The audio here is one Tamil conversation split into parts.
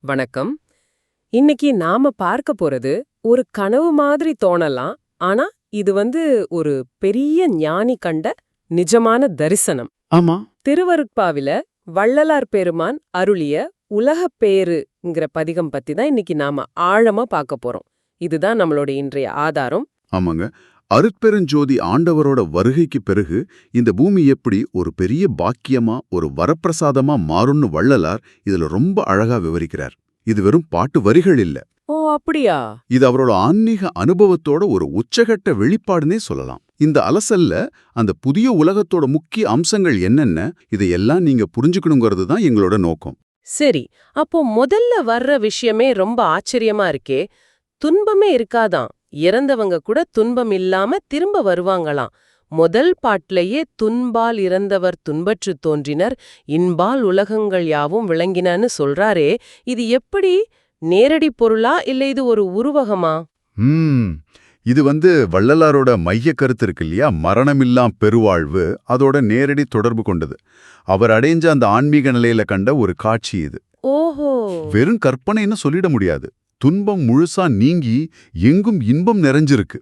வணக்கம். இன்னைக்கு நாம பார்க்க போறது ஒரு கனவு மாதிரி தோணலாம் ஆனா இது வந்து ஒரு பெரிய ஞானி கண்ட நிஜமான தரிசனம். ஆமா. திருவருட்பாவில வள்ளலார் பெருமான் அருளிய உலகப் பேருங்கிற பதிகம் பத்தி தான் இன்னைக்கு நாம ஆழமா பார்க்க போறோம். இதுதான் நம்மளோட இன்றைய ஆதாரம். ஆமாங்க. அருட்பெருஞ்சோதி ஆண்டவரோட வருகைக்கு பிறகு இந்த பூமி எப்படி ஒரு பெரிய பாக்கியமா ஒரு வரப்பிரசாதமா மாறும்னு வள்ளலார் இதுல ரொம்ப அழகா விவரிக்கிறார். இது வெறும் பாட்டு வரிகள் இல்ல. ஓ அப்படியா? இது அவரோட ஆன்மீக அனுபவத்தோட ஒரு உச்சகட்ட வெளிப்பாடுனே சொல்லலாம். இந்த அலசல்ல அந்த புதிய உலகத்தோட முக்கிய அம்சங்கள் என்னென்ன இதையெல்லாம் நீங்க புரிஞ்சுக்கணுங்கிறது தான் எங்களோட நோக்கம். சரி அப்போ முதல்ல வர்ற விஷயமே ரொம்ப ஆச்சரியமா இருக்கே துன்பமே இருக்காதாம். இறந்தவங்க கூட துன்பம் இல்லாம திரும்ப வருவாங்களாம். முதல் பாட்டிலேயே துன்பால் இறந்தவர் துன்பற்று தோன்றினர் இன்பால் உலகங்கள் யாவும் விளங்கினன்னு சொல்றாரே இது எப்படி? நேரடி பொருளா இல்ல இது ஒரு உருவகமா? இது வந்து வள்ளலாரோட மைய கருத்து இருக்கு இல்லையா? மரணமில்லாம் பெருவாழ்வு அதோட நேரடி தொடர்பு கொண்டது. அவர் அடைஞ்ச அந்த ஆன்மீக நிலையில கண்ட ஒரு காட்சி இது. ஓஹோ. வெறும் கற்பனைன்னு சொல்லிட முடியாது. துன்பம் முழுசா நீங்கி எங்கும் இன்பம் நிறைஞ்சிருக்கு.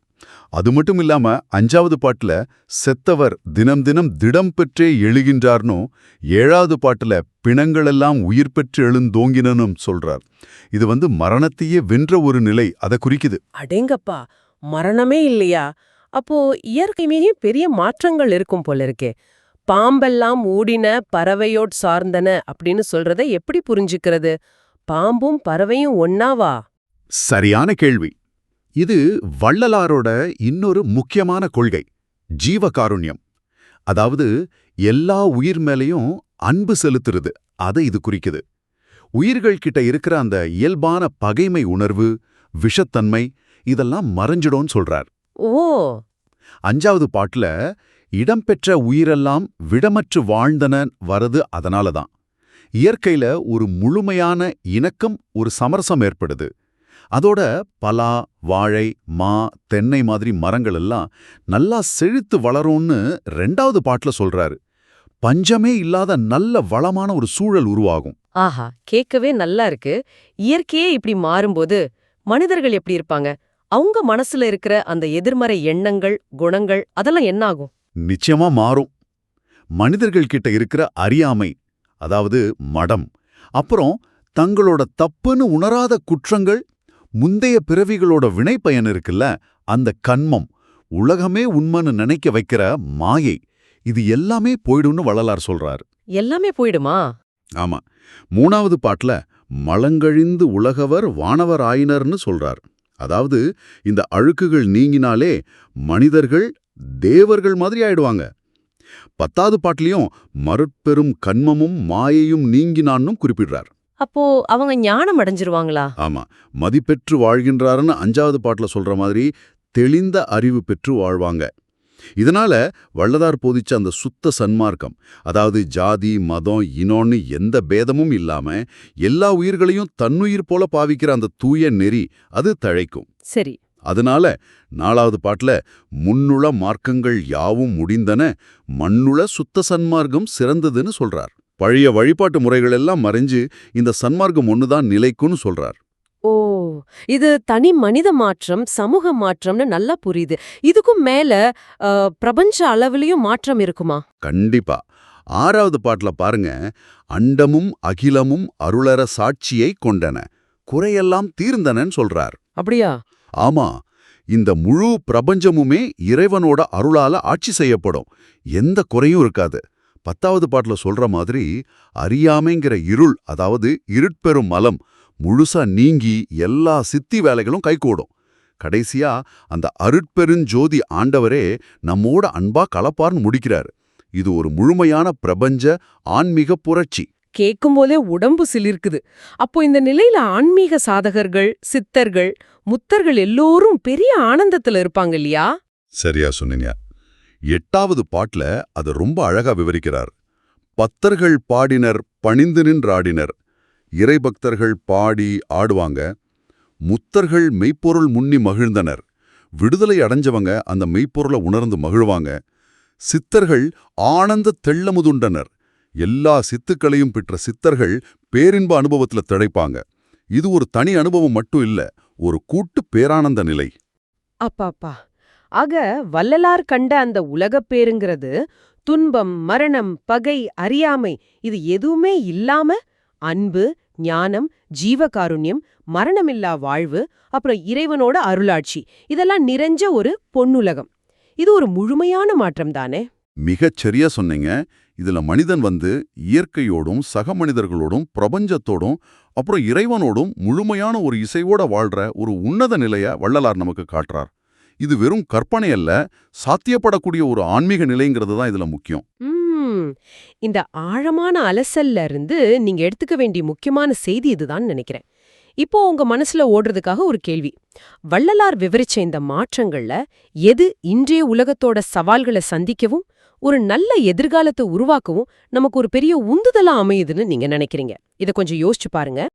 அது மட்டும் இல்லாம அஞ்சாவது பாட்டுல செத்தவர் தினம் தினம் திடம் பெற்றே எழுகின்றார்னோ ஏழாவது பாட்டுல பிணங்களெல்லாம் உயிர் பெற்று எழுந்தோங்கினனும் சொல்றார். இது வந்து மரணத்தையே வென்ற ஒரு நிலை அதை குறிக்குது. அடேங்கப்பா மரணமே இல்லையா? அப்போ இயற்கை பெரிய மாற்றங்கள் இருக்கும் போல இருக்கே. பாம்பெல்லாம் ஊடின பறவையோட் சார்ந்தன அப்படின்னு சொல்றதை எப்படி புரிஞ்சுக்கிறது? பாம்பும் பறவையும் ஒன்னாவா சரியான கேள்வி. இது வள்ளலாரோட இன்னொரு முக்கியமான கொள்கை ஜீவகாருண்யம். அதாவது எல்லா உயிர் மேலையும் அன்பு செலுத்துறது அதை இது குறிக்குது. உயிர்கள் கிட்ட இருக்கிற அந்த இயல்பான பகைமை உணர்வு விஷத்தன்மை இதெல்லாம் மறைஞ்சிடும்னு சொல்றார். ஓ! அஞ்சாவது பாட்டுல இடம்பெற்ற உயிரெல்லாம் விடமற்று வாழ்ந்தன வரது அதனால தான் இயற்கையில ஒரு முழுமையான இணக்கம் ஒரு சமரசம் ஏற்படுது. அதோட பலா வாழை மா தென்னை மாதிரி மரங்கள் எல்லாம் நல்லா செழித்து வளரும்னு ரெண்டாவது பாட்டுல சொல்றாரு. பஞ்சமே இல்லாத நல்ல வளமான ஒரு சூழல் உருவாகும். ஆஹா கேட்கவே நல்லா இருக்கு. இயற்கையே இப்படி மாறும்போது மனிதர்கள் எப்படி இருப்பாங்க? அவங்க மனசுல இருக்கிற அந்த எதிர்மறை எண்ணங்கள் குணங்கள் அதெல்லாம் என்ன ஆகும் நிச்சயமா மாறும். மனிதர்கள் கிட்ட இருக்கிற அறியாமை அதாவது மடம். அப்புறம் தங்களோட தப்புன்னு உணராத குற்றங்கள் முந்தைய பிறவிகளோட வினைப்பயன் இருக்குல்ல அந்த கன்மம் உலகமே உண்மைன்னு நினைக்க வைக்கிற மாயை இது எல்லாமே போயிடும்னு வள்ளலார் சொல்றார். எல்லாமே போயிடுமா? ஆமா. மூணாவது பாட்டுல மலங்கழிந்து உலகவர் வானவர் ஆயினர்னு சொல்றார். அதாவது இந்த அழுக்குகள் நீங்கினாலே மனிதர்கள் தேவர்கள் மாதிரி ஆயிடுவாங்க. பத்தாவது பாட்டுலயும் மருட்பெரும் கண்மமும் மாயையும் நீங்கினான்னும் குறிப்பிடுறார். அப்போ அவங்க ஞானம் அடைஞ்சிருவாங்களா? ஆமா. மதிப்பெற்று வாழ்கின்றாருன்னு அஞ்சாவது பாட்டுல சொல்ற மாதிரி தெளிந்த அறிவு பெற்று வாழ்வாங்க. இதனால வள்ளதார் போதிச்ச அந்த சுத்த சன்மார்க்கம் அதாவது ஜாதி மதம் இனோன்னு எந்த பேதமும் இல்லாம எல்லா உயிர்களையும் தன்னுயிர் போல பாவிக்கிற அந்த தூய நெறி அது தழைக்கும். சரி. அதனால நாலாவது பாட்டுல முன்னுள மார்க்கங்கள் யாவும் முடிந்தன மண்ணுள சுத்த சன்மார்க்கம் சிறந்ததுன்னு சொல்றார். பழைய வழிபாட்டு முறைகள் எல்லாம் மறைஞ்சு இந்த சன்மார்க்கம் ஒண்ணுதான் நிலைக்கும்னு சொல்றார். ஓ இது தனி மனித மாற்றம் சமூக மாற்றம்னு நல்லா புரியுது. இதுக்கும் மேல பிரபஞ்ச அளவுலயும் மாற்றம் இருக்குமா? கண்டிப்பா. ஆறாவது பாட்டுல பாருங்க அண்டமும் அகிலமும் அருளற சாட்சியை கொண்டன குறையெல்லாம் தீர்ந்தனன்னு சொல்றார். அப்படியா? ஆமா இந்த முழு பிரபஞ்சமுமே இறைவனோட அருளால ஆட்சி செய்யப்படும். எந்த குறையும் இருக்காது. பத்தாவது பாட்டுல சொல்ற மாதிரி அறியாமைங்கிற இருள் அதாவது இருட்பெரும் மலம் முழுசா நீங்கி எல்லா சித்தி வேலைகளும் கைகூடும். கடைசியா அந்த அருட்பெருஞ்சோதி ஆண்டவரே நம்மோட அன்பா கலப்பார்னு முடிக்கிறார். இது ஒரு முழுமையான பிரபஞ்ச ஆன்மீக புரட்சி. கேட்கும்போதே உடம்பு சிலிர்க்குது. அப்போ இந்த நிலையில ஆன்மீக சாதகர்கள் சித்தர்கள் முத்தர்கள் எல்லோரும் பெரிய ஆனந்தத்துல இருப்பாங்க இல்லையா? சரியா சொன்னீங்க. எட்டாவது பாட்டுல அத ரொம்ப அழகா விவரிக்கிறார். பத்தர்கள் பாடினர் பணிந்து நின்றாடினர். இறைபக்தர்கள் பாடி ஆடுவாங்க. முத்தர்கள் மெய்ப்பொருள் முன்னி மகிழ்ந்தனர். விடுதலை அடைஞ்சவங்க அந்த மெய்ப்பொருளை உணர்ந்து மகிழ்வாங்க. சித்தர்கள் ஆனந்த தெள்ளமுதுண்டனர். எல்லா சித்துக்களையும் பெற்ற சித்தர்கள் பேரின்ப அனுபவத்துல திளைப்பாங்க. இது ஒரு தனி அனுபவம் மட்டும் இல்ல ஒரு கூட்டு பேரானந்த நிலை. அப்பாப்பா ஆக வள்ளலார் கண்ட அந்த உலகப் பேருங்கிறது துன்பம் மரணம் பகை அறியாமை இது எதுவுமே இல்லாம அன்பு ஞானம் ஜீவகாருண்யம் மரணமில்லா வாழ்வு அப்புறம் இறைவனோட அருளாட்சி இதெல்லாம் நிறைஞ்ச ஒரு பொன்னுலகம். இது ஒரு முழுமையான மாற்றம் தானே மிகச் சரியா சொன்னீங்க. இதுல மனிதன் வந்து இயற்கையோடும் சக மனிதர்களோடும் பிரபஞ்சத்தோடும் அப்புறம் இறைவனோடும் முழுமையான ஒரு இசையோட வாழ்ற ஒரு உன்னத நிலைய வள்ளலார் நமக்கு காட்டுறார். இது வெறும் கற்பனை அல்ல சாத்தியப்படக்கூடிய ஒரு ஆன்மீக நிலைங்கிறது தான் இதுல முக்கியம். இந்த ஆழமான அலசல்ல இருந்து நீங்க எடுத்துக்க வேண்டிய முக்கியமான செய்தி இதுதான் நினைக்கிறேன். இப்போ உங்க மனசுல ஓடுறதுக்காக ஒரு கேள்வி. வள்ளலார் விவரிச்ச இந்த மாற்றங்கள்ல எது இன்றைய உலகத்தோட சவால்களை சந்திக்கவும் ஒரு நல்ல எதிர்காலத்தை உருவாக்கவும் நமக்கு ஒரு பெரிய உந்துதலா அமையுதுன்னு நீங்க நினைக்கிறீங்க. இத கொஞ்சம் யோசிச்சு பாருங்க.